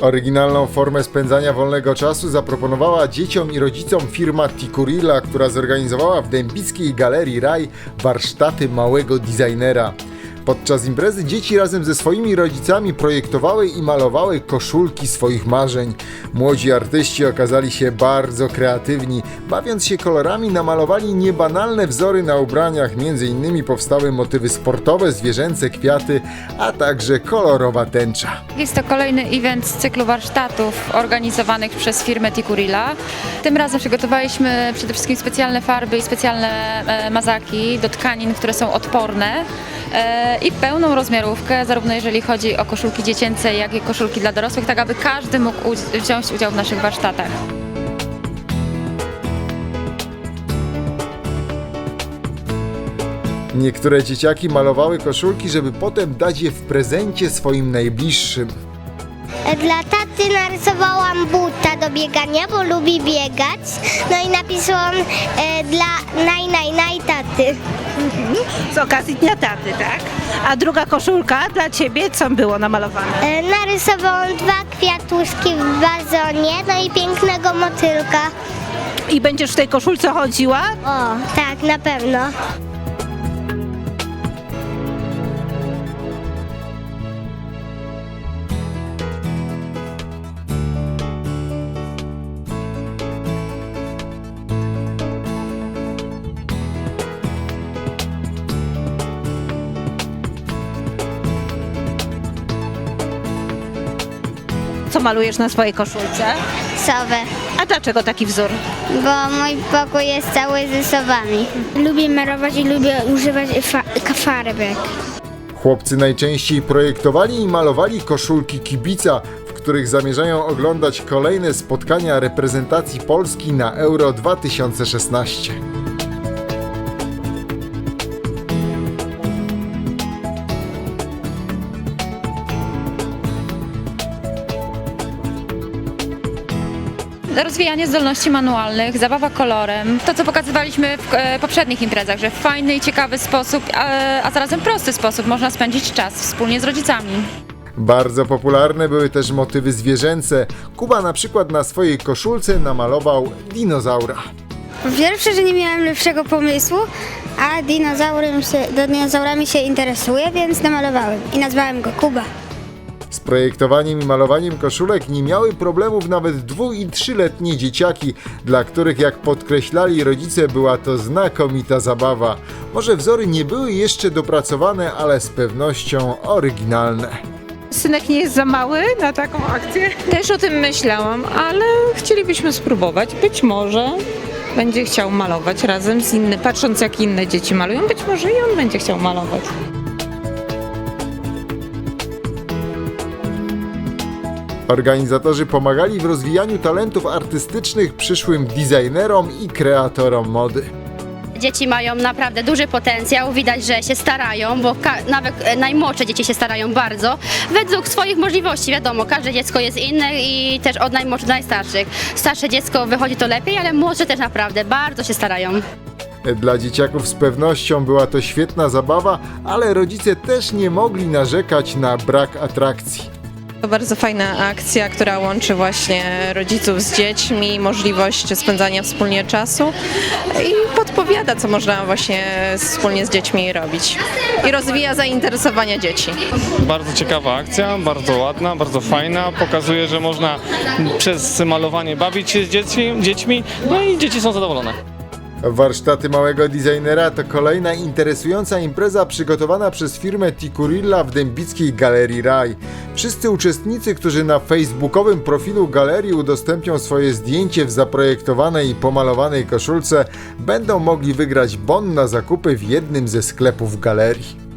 Oryginalną formę spędzania wolnego czasu zaproponowała dzieciom i rodzicom firma Tikurilla, która zorganizowała w Dębickiej Galerii Raj warsztaty małego designera. Podczas imprezy dzieci razem ze swoimi rodzicami projektowały i malowały koszulki swoich marzeń. Młodzi artyści okazali się bardzo kreatywni. Bawiąc się kolorami namalowali niebanalne wzory na ubraniach, m.in. powstały motywy sportowe, zwierzęce, kwiaty, a także kolorowa tęcza. Jest to kolejny event z cyklu warsztatów organizowanych przez firmę Tikurila. Tym razem przygotowaliśmy przede wszystkim specjalne farby i specjalne e, mazaki do tkanin, które są odporne e, i pełną rozmiarówkę, zarówno jeżeli chodzi o koszulki dziecięce, jak i koszulki dla dorosłych, tak aby każdy mógł wziąć udział w naszych warsztatach. Niektóre dzieciaki malowały koszulki, żeby potem dać je w prezencie swoim najbliższym. Dla taty narysowałam buta do biegania, bo lubi biegać. No i napisałam taty. Z okazji Dnia Taty, tak? A druga koszulka dla Ciebie, co było namalowane? E, narysowałam dwa kwiatuszki w wazonie, no i pięknego motylka. I będziesz w tej koszulce chodziła? O, tak, na pewno. Co malujesz na swojej koszulce? Sowę, A dlaczego taki wzór? bo mój pokój jest cały ze sowami. Lubię malować i lubię używać farbek. Chłopcy najczęściej projektowali i malowali koszulki kibica, w których zamierzają oglądać kolejne spotkania reprezentacji Polski na Euro 2016. Rozwijanie zdolności manualnych, zabawa kolorem, to co pokazywaliśmy w e, poprzednich imprezach, że w fajny i ciekawy sposób, a, a zarazem prosty sposób można spędzić czas wspólnie z rodzicami. Bardzo popularne były też motywy zwierzęce. Kuba na przykład na swojej koszulce namalował dinozaura. Po pierwsze, że nie miałem lepszego pomysłu, a dinozaurem się, do dinozaurami się interesuję, więc namalowałem i nazwałem go Kuba. Z projektowaniem i malowaniem koszulek nie miały problemów nawet dwu i trzyletnie dzieciaki, dla których, jak podkreślali rodzice, była to znakomita zabawa. Może wzory nie były jeszcze dopracowane, ale z pewnością oryginalne. Synek nie jest za mały na taką akcję? Też o tym myślałam, ale chcielibyśmy spróbować. Być może będzie chciał malować razem z innymi, patrząc jak inne dzieci malują, być może i on będzie chciał malować. Organizatorzy pomagali w rozwijaniu talentów artystycznych przyszłym designerom i kreatorom mody. Dzieci mają naprawdę duży potencjał, widać, że się starają, bo nawet e, najmłodsze dzieci się starają bardzo. Według swoich możliwości, wiadomo, każde dziecko jest inne i też od najmłodszych do najstarszych. Starsze dziecko wychodzi to lepiej, ale młodsze też naprawdę bardzo się starają. Dla dzieciaków z pewnością była to świetna zabawa, ale rodzice też nie mogli narzekać na brak atrakcji. To bardzo fajna akcja, która łączy właśnie rodziców z dziećmi, możliwość spędzania wspólnie czasu i podpowiada, co można właśnie wspólnie z dziećmi robić. I rozwija zainteresowania dzieci. Bardzo ciekawa akcja, bardzo ładna, bardzo fajna. Pokazuje, że można przez malowanie bawić się z dzieci, dziećmi, no i dzieci są zadowolone. Warsztaty małego designera to kolejna interesująca impreza przygotowana przez firmę Tikurilla w Dębickiej Galerii Raj. Wszyscy uczestnicy, którzy na facebookowym profilu galerii udostępnią swoje zdjęcie w zaprojektowanej i pomalowanej koszulce, będą mogli wygrać bon na zakupy w jednym ze sklepów galerii.